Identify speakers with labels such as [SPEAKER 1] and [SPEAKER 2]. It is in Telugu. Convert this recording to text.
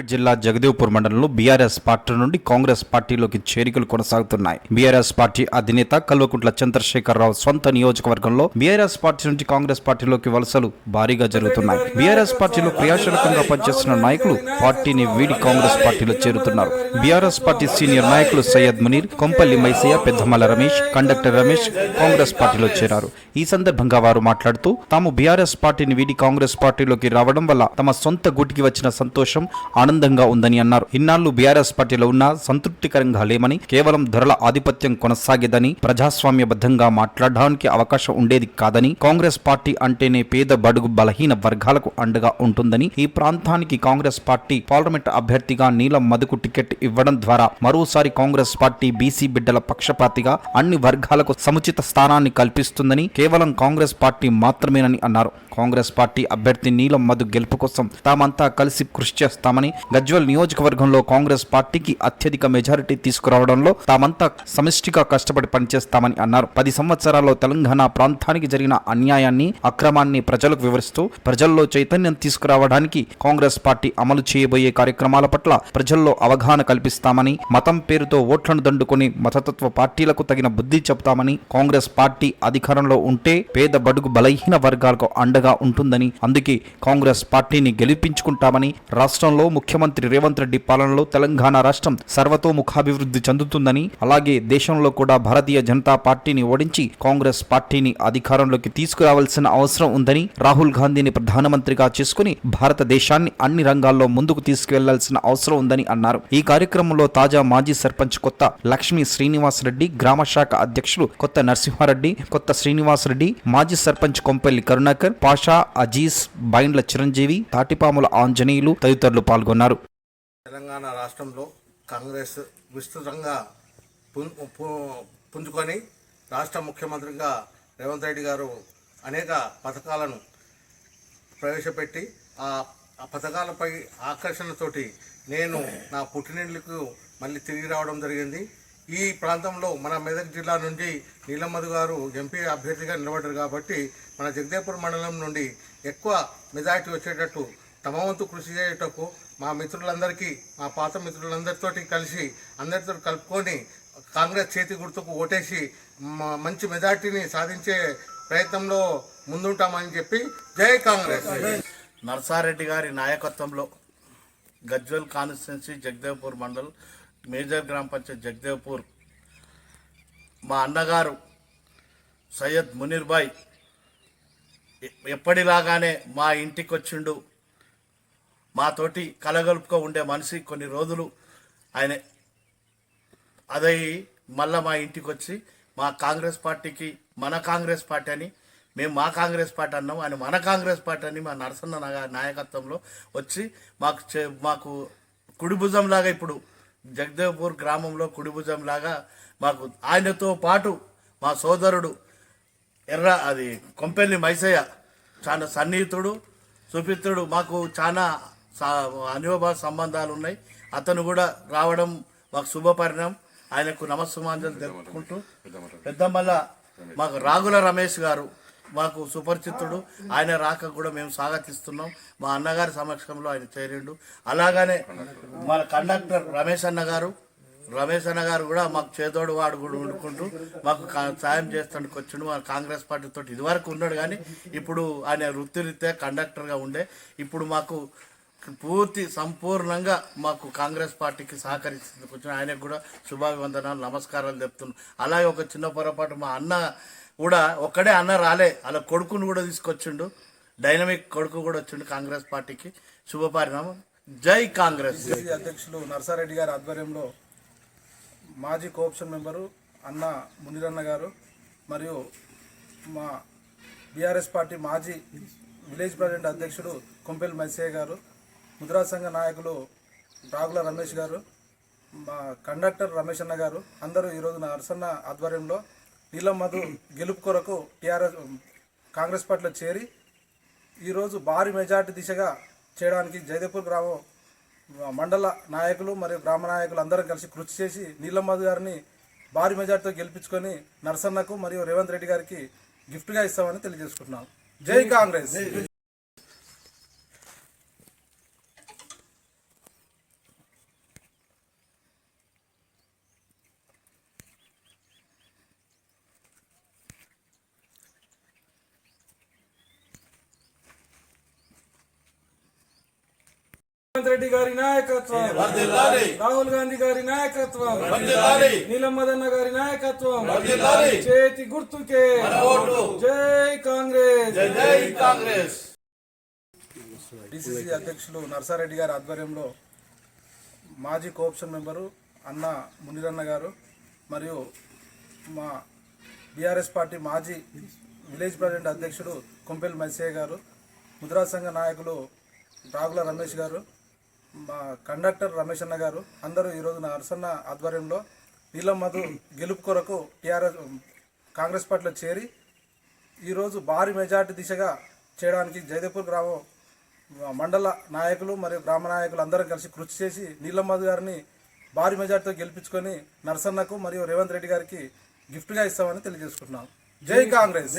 [SPEAKER 1] సిద్దిపేట జిల్లా జగదేవ్పూర్ మండలంలో బీఆర్ఎస్ పార్టీ నుండి కాంగ్రెస్ పార్టీలోకి చేరికలు కొనసాగుతున్నాయి. బీఆర్ఎస్ పార్టీ అధినేత కల్వకుంట్ల చంద్రశేఖరరావు సొంత నియోజకవర్గంలో బీఆర్ఎస్ పార్టీ నుంచి కాంగ్రెస్ పార్టీలోకి వలసలు భారీగా జరుగుతున్నాయి. బీఆర్ఎస్ పార్టీలో క్రియాశీలకంగా పనిచేస్తున్న నాయకులు పార్టీని వీడి కాంగ్రెస్ పార్టీలో చేరుతున్నారు. బీఆర్ఎస్ పార్టీ సీనియర్ నాయకులు సయ్యద్ మునీర్ కొంపల్లి మైసయ్య పెద్దమల రమేష్ కండక్టర్ రమేష్ కాంగ్రెస్ పార్టీలో చేరారు. ఈ సందర్భంగా వారు మాట్లాడుతూ తాము బీఆర్ఎస్ పార్టీని వీడి కాంగ్రెస్ పార్టీలోకి రావడం వల్ల తమ సొంత గుటికి వచ్చిన సంతోషం ఆనందంగా ఉందని అన్నారు. ఇన్నాళ్ళు బీఆర్ఎస్ పార్టీలో ఉన్న సంతృప్తికరంగా లేమని కేవలం ధరల ఆధిపత్యం కొనసాగేదని ప్రజాస్వామ్యబద్ధంగా మాట్లాడడానికి అవకాశం ఉండేది కాదని కాంగ్రెస్ పార్టీ అంటేనే పేద బడుగు బలహీన వర్గాలకు అండగా ఉంటుందని ఈ ప్రాంతానికి కాంగ్రెస్ పార్టీ పార్లమెంట్ అభ్యర్థిగా నీలం మధుకు టికెట్ ఇవ్వడం ద్వారా మరోసారి కాంగ్రెస్ పార్టీ బీసీ బిడ్డల పక్షపాతిగా అన్ని వర్గాలకు సముచిత స్థానాన్ని కల్పిస్తుందని కేవలం కాంగ్రెస్ పార్టీ మాత్రమేనని అన్నారు. కాంగ్రెస్ పార్టీ అభ్యర్థి నీలం మధు గెలుపు కోసం తామంతా కలిసి కృషి చేస్తామని గజ్వల్ నియోజకవర్గంలో కాంగ్రెస్ పార్టీకి అత్యధిక మెజారిటీ తీసుకురావడంలో తామంతా సమిష్టిగా కష్టపడి పనిచేస్తామని అన్నారు. పది సంవత్సరాల్లో తెలంగాణ ప్రాంతానికి జరిగిన అన్యాయాన్ని అక్రమాన్ని ప్రజలకు వివరిస్తూ ప్రజల్లో చైతన్యం తీసుకురావడానికి కాంగ్రెస్ పార్టీ అమలు చేయబోయే కార్యక్రమాల పట్ల ప్రజల్లో అవగాహన కల్పిస్తామని మతం పేరుతో ఓట్లను దండుకొని మతతత్వ పార్టీలకు తగిన బుద్ధి చెబుతామని కాంగ్రెస్ పార్టీ అధికారంలో ఉంటే పేద బడుగు బలహీన వర్గాలకు అండగా ఉంటుందని అందుకే కాంగ్రెస్ పార్టీని గెలిపించుకుంటామని రాష్ట్రంలో ముఖ్యమంత్రి రేవంత్ రెడ్డి పాలనలో తెలంగాణ రాష్ట్రం సర్వతోముఖాభివృద్ధి చెందుతుందని అలాగే దేశంలో కూడా భారతీయ జనతా పార్టీని ఓడించి కాంగ్రెస్ పార్టీని అధికారంలోకి తీసుకురావాల్సిన అవసరం ఉందని రాహుల్ గాంధీని ప్రధానమంత్రిగా చేసుకుని భారతదేశాన్ని అన్ని రంగాల్లో ముందుకు తీసుకువెళ్ళాల్సిన అవసరం ఉందని అన్నారు. ఈ కార్యక్రమంలో తాజా మాజీ సర్పంచ్ కొత్త లక్ష్మీ శ్రీనివాస్ రెడ్డి గ్రామ శాఖ అధ్యక్షులు కొత్త నరసింహారెడ్డి కొత్త శ్రీనివాస్ రెడ్డి మాజీ సర్పంచ్ కొంపల్లి కరుణాకర్ పాషా అజీజ్ బైండ్ల చిరంజీవి తాటిపాముల ఆంజనేయులు తదితరులు పాల్గొన్నారు.
[SPEAKER 2] తెలంగాణ రాష్ట్రంలో కాంగ్రెస్ విస్తృతంగా పుం- పు- పుంజుకొని రాష్ట్ర ముఖ్యమంత్రిగా రేవంత్ రెడ్డి గారు అనేక పథకాలను ప్రవేశపెట్టి ఆ ఆ పథకాలపై ఆకర్షణతోటి నేను నా పుట్టినిండ్లకు మళ్ళీ తిరిగి రావడం జరిగింది. ఈ ప్రాంతంలో మన మెదక్ జిల్లా నుండి నీలమ్మధు గారు ఎంపీ అభ్యర్థిగా నిలబడ్డారు కాబట్టి మన జగదేపూర్ మండలం నుండి ఎక్కువ మెజార్టీ వచ్చేటట్టు తమ వంతు కృషి చేయటకు మా మిత్రులందరికీ మా పాత మిత్రులందరితోటి కలిసి అందరితో కలుపుకొని కాంగ్రెస్ చేతి గుర్తుకు ఓటేసి మంచి మెజార్టీని సాధించే ప్రయత్నంలో ముందుంటామని చెప్పి జై కాంగ్రెస్.
[SPEAKER 3] నర్సారెడ్డి గారి నాయకత్వంలో గజ్వల్ కాన్స్టిట్యున్సీ జగదేవ్పూర్ మండల్ మేజర్ గ్రామ పంచాయత్ జగదేవ్పూర్ మా అన్నగారు సయ్యద్ మునీర్భాయ్ ఎప్పటిలాగానే మా ఇంటికి వచ్చిండు మాతోటి కలగలుపుగా ఉండే మనిషి కొన్ని రోజులు ఆయన అదై మళ్ళా మా ఇంటికి వచ్చి మా కాంగ్రెస్ పార్టీకి మన కాంగ్రెస్ పార్టీ అని మేము మా కాంగ్రెస్ పార్టీ అన్నాం ఆయన మన కాంగ్రెస్ పార్టీ అని మా నరసన్న నాయ- నాయకత్వంలో వచ్చి మాకు చే- మాకు కుడి భుజం లాగా ఇప్పుడు జగదేవ్పూర్ గ్రామంలో కుడి మాకు ఆయనతో పాటు మా సోదరుడు ఎర్ర అది కొంపెల్లి మైసయ్య చాలా సన్నిహితుడు సుపిత్రుడు మాకు చాలా అనివభావ సంబంధాలు ఉన్నాయి అతను కూడా రావడం మాకు శుభపరిణామం ఆయనకు నమస్సుమాంజలు తెలుపుకుంటూ పెద్దమల్ల మాకు రాగుల రమేష్ గారు మాకు సుపరిచితుడు. ఆయన రాక కూడా మేము స్వాగతిస్తున్నాం. మా అన్నగారి సమక్షంలో ఆయన చేరిండు. అలాగనే మన కండక్టర్ రమేష్ అన్న గారు రమేష్ అన్న గారు కూడా మాకు చేదోడు వాడు కూడా వండుకుంటూ మాకు సాయం చేస్తానికి వచ్చిండు. మా కాంగ్రెస్ పార్టీతో ఇదివరకు ఉన్నాడు కానీ ఇప్పుడు ఆయన వృత్తిరీత్యా కండక్టర్గా ఉండే. ఇప్పుడు మాకు పూర్తి సంపూర్ణంగా మాకు కాంగ్రెస్ పార్టీకి సహకరిస్తుంది కొంచెం ఆయనకు కూడా శుభాభివందనాలు నమస్కారాలు చెప్తున్నాం అలాగే ఒక చిన్న పొరపాటు మా అన్న కూడా ఒక్కడే అన్న రాలే. అలా కొడుకును కూడా తీసుకొచ్చిండు. డైనమిక్ కొడుకు కూడా వచ్చిండు కాంగ్రెస్ పార్టీకి. శుభపరిణామం జై కాంగ్రెస్.
[SPEAKER 4] అధ్యక్షులు నర్సారెడ్డి గారి ఆధ్వర్యంలో మాజీ కోఆప్షన్ మెంబరు అన్న మునిరన్న గారు మరియు మా బీఆర్ఎస్ పార్టీ మాజీ విలేజ్ ప్రెసిడెంట్ అధ్యక్షుడు కొంపెల్ మైసయ్య గారు ముద్రా సంఘ నాయకులు రాగుల రమేష్ గారు మా కండక్టర్ రమేష్ అన్న గారు అందరూ ఈరోజు నరసన్న ఆధ్వర్యంలో నీలం మధు గెలుపు కొరకు టీఆర్ఎస్ కాంగ్రెస్ పార్టీలో చేరి ఈరోజు భారీ మెజార్టీ దిశగా చేయడానికి జయదేపూర్ గ్రామం మండల నాయకులు మరియు గ్రామ నాయకులు అందరం కలిసి కృషి చేసి నీలమ్మధు గారిని భారీ మెజార్టీతో గెలిపించుకొని నరసన్నకు మరియు రేవంత్ రెడ్డి గారికి గిఫ్ట్గా ఇస్తామని తెలియజేసుకుంటున్నాం. జై కాంగ్రెస్!
[SPEAKER 5] రేవంత్ రెడ్డి గారి నాయకత్వం. రాహుల్ గాంధీ గారి నాయకత్వం. నీలం మదన్న గారి నాయకత్వం. చేతి గుర్తుకే. జై కాంగ్రెస్.
[SPEAKER 3] జై కాంగ్రెస్.
[SPEAKER 4] డిసిసి అధ్యక్షులు నర్సారెడ్డి గారి ఆధ్వర్యంలో మాజీ కోఆప్షన్ మెంబరు అన్న మునిరన్న గారు మరియు మా బీఆర్ఎస్ పార్టీ మాజీ విలేజ్ ప్రెసిడెంట్ అధ్యక్షుడు కొంపెల్ మత్స్య గారు ముద్రా సంఘ నాయకులు రాగుల రమేష్ గారు మా కండక్టర్ రమేష్ అన్న గారు అందరూ ఈరోజు నరసన్న ఆధ్వర్యంలో నీలం మధు గెలుపు కొరకు టీఆర్ఎస్ కాంగ్రెస్ పార్టీలో చేరి ఈరోజు భారీ మెజార్టీ దిశగా చేయడానికి జయదేపూర్ గ్రామం మండల నాయకులు మరియు గ్రామ నాయకులు అందరం కలిసి కృషి చేసి నీలమ్మధు గారిని భారీ మెజార్టీతో గెలిపించుకొని నరసన్నకు మరియు రేవంత్ రెడ్డి గారికి గిఫ్ట్గా ఇస్తామని తెలియజేసుకుంటున్నాం. జై కాంగ్రెస్!